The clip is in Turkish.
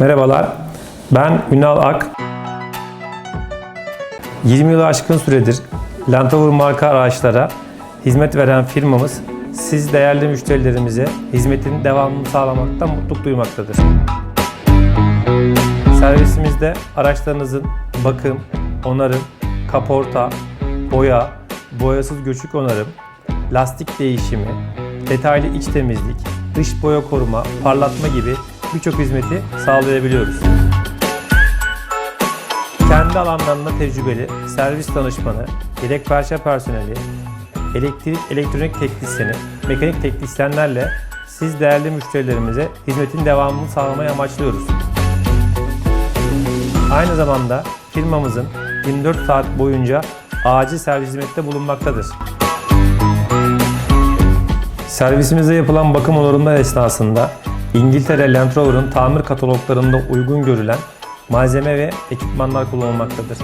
Merhabalar, ben Ünal Ak. 20 yılı aşkın süredir Land Rover marka araçlara hizmet veren firmamız, siz değerli müşterilerimize hizmetin devamını sağlamaktan mutluluk duymaktadır. Servisimizde araçlarınızın bakım, onarım, kaporta, boya, boyasız göçük onarım, lastik değişimi, detaylı iç temizlik, dış boya koruma, parlatma gibi birçok hizmeti sağlayabiliyoruz. Kendi alanlarında tecrübeli servis danışmanı, yedek parça personeli, elektrik, elektronik teknisyeni, mekanik teknisyenlerle siz değerli müşterilerimize hizmetin devamını sağlamayı amaçlıyoruz. Aynı zamanda firmamızın 24 saat boyunca acil servis hizmette bulunmaktadır. Servisimizde yapılan bakım onarımlar esnasında İngiltere Land Rover'ın tamir kataloglarında uygun görülen malzeme ve ekipmanlar kullanılmaktadır.